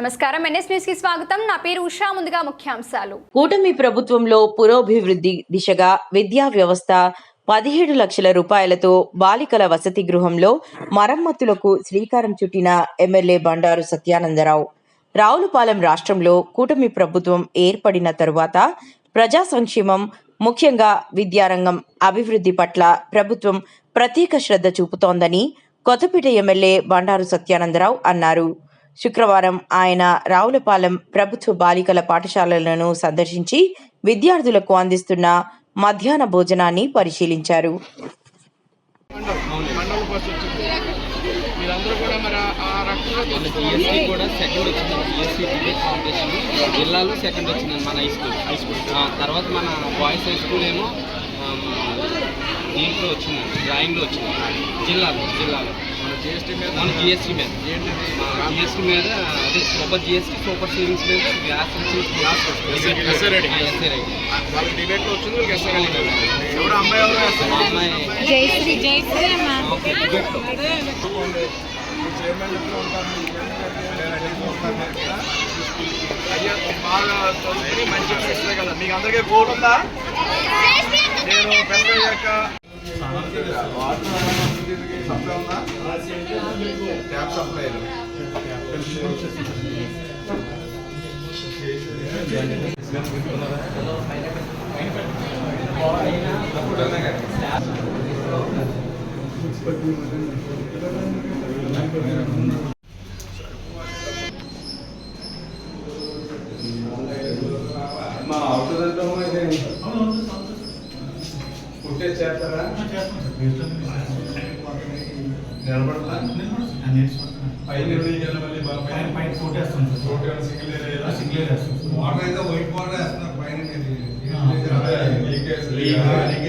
నమస్కారం. ఎన్ఎస్ న్యూస్కి స్వాగతం. నా పేరు ఉషా. ముందుగా ముఖ్యాంశాలు. కూటమి ప్రభుత్వంలో పురోభివృద్ధి దిశగా విద్యా వ్యవస్థ పదిహేడు లక్షల రూపాయలతో బాలికల వసతి గృహంలో మరమ్మతులకు శ్రీకారం చుట్టిన ఎమ్మెల్యే బండారు సత్యానందరావు. రావులపాలెం రాష్ట్రంలో కూటమి ప్రభుత్వం ఏర్పడిన తరువాత ప్రజా సంక్షేమం ముఖ్యంగా విద్యారంగం అభివృద్ధి పట్ల ప్రభుత్వం ప్రత్యేక శ్రద్ధ చూపుతోందని కొత్తపేట ఎమ్మెల్యే బండారు సత్యానందరావు అన్నారు. శుక్రవారం ఆయన రావులపాలెం ప్రభుత్వ బాలికల పాఠశాలలను సందర్శించి విద్యార్థులకు అందిస్తున్న మధ్యాహ్న భోజనాన్ని పరిశీలించారు. మండలం ఫస్ట్ వచ్చింది మీరందరూ కూడా మరి ఆ- ఆ రకంగా జిఎస్టీ కూడా సెకండ్ వచ్చింది జిఎస్టీ టికెట్ కాంపిటీషన్ జిల్లాలో సెకండ్ వచ్చింది. మన హై స్కూల్ హై స్కూల్ తర్వాత మన బాయ్స్ హై స్కూల్ ఏమో ఆమ్, దీంట్లో వచ్చింది డ్రాయింగ్లో వచ్చింది. జిల్లాలో జిల్లాలో. జిఎస్టీ మీద జిఎస్టీ మీద. ఏంటిది? జిఎస్టీ మీద అదే సూపర్ జిఎస్టీ సూపర్ సేవింగ్స్ మీద గ్యాస్ అయ్యా బాగా చదువుకుని మంచి ఆఫీసరే కదా. మీకు అందరికీ గోల్ ఉందా? నేను పెద్ద సప్లై ఉందా ట్యాప్ సప్లై మా అవుతుందంటే పుట్టే చేస్తారా నిలబడతా పైన మళ్ళీ బాగా పైన రోడ్డు ఏమైనా సింగిల్ ఏరియా వాటర్ అయితే వైట్ వాటర్ వేస్తున్నారు పైన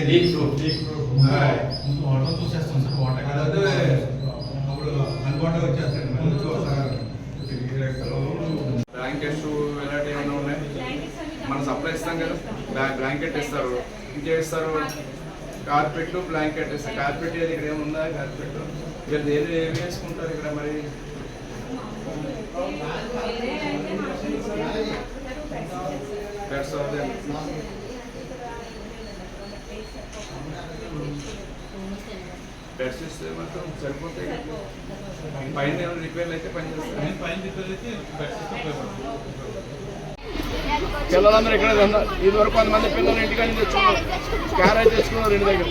లీక్ ప్రూఫ్ లీక్ ప్రూఫ్ అదే అప్పుడు అనుకోండి వచ్చేస్తాడు మళ్ళీ చూస్తారు బ్లాంకెట్స్ ఇలాంటివి ఏమైనా ఉన్నాయి మనం సప్లై ఇస్తాం కదా బ్లా- బ్లాంకెట్ ఇస్తారు ఇంకేం ఇస్తారు కార్పెట్ బ్లాంకెట్ ఇస్తారు కార్పెట్ ఏది ఇక్కడ ఏముందా? కార్పెట్ వీళ్ళు ఏది ఏమి వేసుకుంటారు ఇక్కడ మరి? That's all then. బెడ్స్ ఇస్తే మాత్రం సరిపోతాయి. కదా. పైన ఏమైనా రిపేర్లు అయితే పని పిల్లలందరూ ఇక్కడ ఉన్నారు. ఇది వరకు కొంతమంది పిల్లలు ఇంటికాడ తెచ్చుకున్నారు. క్యారేజ్ తెచ్చుకున్నారు రెండు దగ్గర.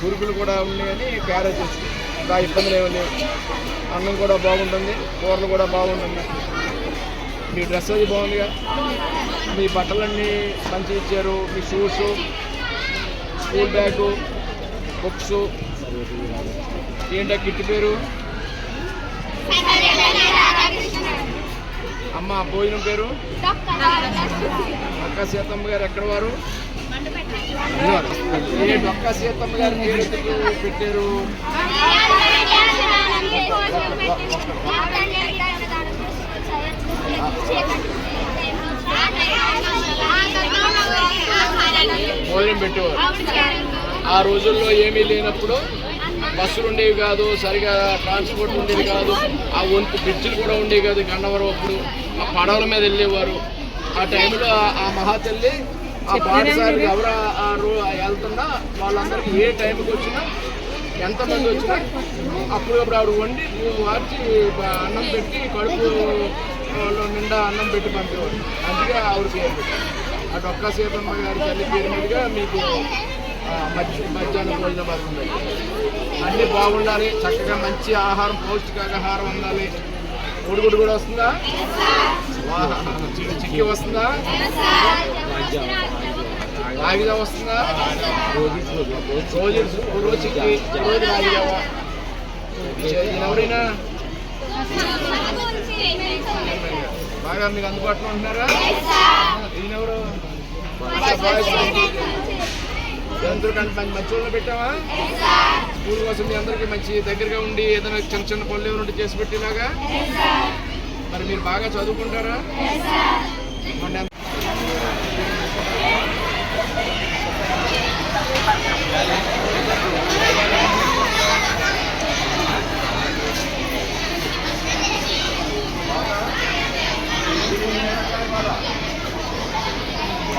కురుకులు కూడా ఉన్నాయని క్యారేజ్ తెచ్చుకున్నారు. ఇంకా ఇబ్బందులు ఏమి లేవు. అన్నం కూడా బాగుంటుంది. కూరలు కూడా బాగుంటుంది. మీ డ్రెస్ అది బాగుందిగా. మీ బట్టలన్నీ మంచి ఇచ్చారు. మీ షూస్ స్కూల్ బ్యాగు బుక్స్ ఏంటో కిట్ పేరు? అమ్మ భోజనం పేరు? అక్క సీతమ్మ గారు ఎక్కడ వారు? ఏంటి అక్క సీతమ్మ గారు పెట్టారు? భోజనం పెట్టేవారు. ఆ రోజుల్లో ఏమీ లేనప్పుడు బస్సులు ఉండేవి కాదు సరిగా ట్రాన్స్పోర్ట్ ఉండేది కాదు. ఆ వంతు బ్రిడ్జిలు కూడా ఉండేవి కాదు గన్నవరం అప్పుడు. ఆ పడవల మీద వెళ్ళేవారు. ఆ టైంలో ఆ మహాతల్లి ఆ పాఠశాలకు ఎవరు వెళ్తున్నా వాళ్ళందరికీ ఏ టైంకి వచ్చినా ఎంతమంది వచ్చినా అప్పుడు అప్పుడు ఆవిడ వండి వార్చి అన్నం పెట్టి కడుపులో నిండా అన్నం పెట్టి పంపేవాడు అందుకే ఆవిడ పేరు పెట్టారు అటు ఒక్క సీతమ్మ గారి తల్లి పేరు మీదుగా మీకు మధ్యాహ్నం భోజన పడుతుంది అన్నీ బాగుండాలి చక్కగా మంచి ఆహారం పౌష్టికాహారం ఉండాలి ఉడుగుడు కూడా వస్తుందా? చిక్కి వస్తుందా? రాగిజా వస్తుందా? రోజు రోజు చిక్కి రోజు రాగిజావా. ఎవరైనా? బాగా మీకు అందుబాటులో ఉంటున్నారా? ఈయనెవరు? అందరూ అందరికంటే మంచి మంచి పెట్టావా? స్కూల్ కోసం మీ అందరికీ మంచి దగ్గరగా ఉండి ఏదైనా చిన్న చిన్న పనులు ఏమైనా ఉంటే చేసి పెట్టేలాగా? మరి మీరు బాగా చదువుకుంటారా? మొన్న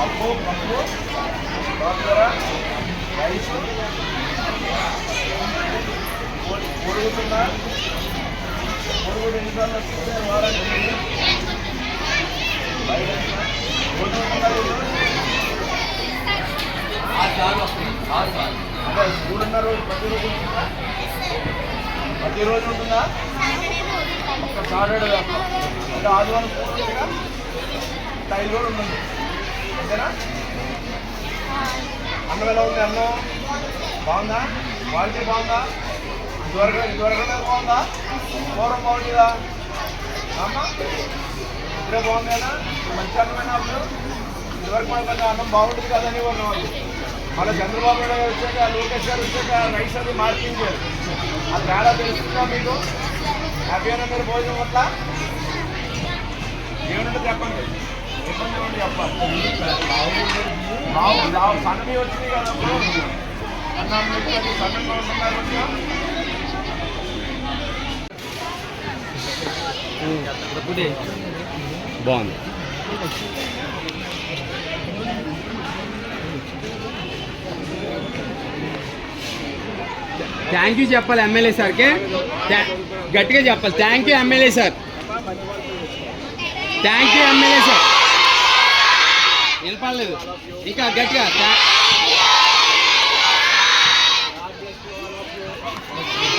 పప్పు పప్పు తోటకూర రైస్ పొరుగుతుందా పొరుగుడు ఎన్నిసార్లు వస్తుంది? వారానికి బయట రోజు అంటే స్కూల్ ఉన్న రోజు ప్రతిరోజు ఉంటుందా ప్రతిరోజు ఉంటుందా? ఒక సాటర్డే తప్ప అంటే ఆదివారం స్కూల్ ఉంటుందా? ఐదు రోజులు ఉంటుంది. అంతేనా అన్నం ఎలా ఉంది అన్నం? బాగుందా? క్వాలిటీ బాగుందా? ఇదివరకు ఇదివరకు బాగుందా? పూర్వం బాగుంటుందా అమ్మా ఇప్పుడే బాగుందేనా? మంచి అన్నమైన అప్పుడు. ఇదివరకు మనకు కొంచెం అన్నం బాగుంటుంది కదని వాళ్ళు మళ్ళీ చంద్రబాబు నాయుడు గారు వచ్చాక లోకేష్ గారు వచ్చాక రైస్ అది మార్పించారు. ఆ తేడా తెలుస్తుందా మీకు? హ్యాపీ అయినా మీరు భోజనం పట్ల ఏమంటే చెప్పండి ఇబ్బంది ఏమంటే చెప్పాలి బాగు బాగు సన్నవి వచ్చింది కదా ఇప్పుడు అన్నం పెట్టుకొని సన్నంగా ఉంటున్నారు కొంచెం బాగుంది థ్యాంక్ యూ చెప్పాలి ఎమ్మెల్యే సార్కి థ్యా- గట్టిగా చెప్పాలి thank you MLA sir thank you MLA sir వినపడలేదు ఇంకా గట్టిగా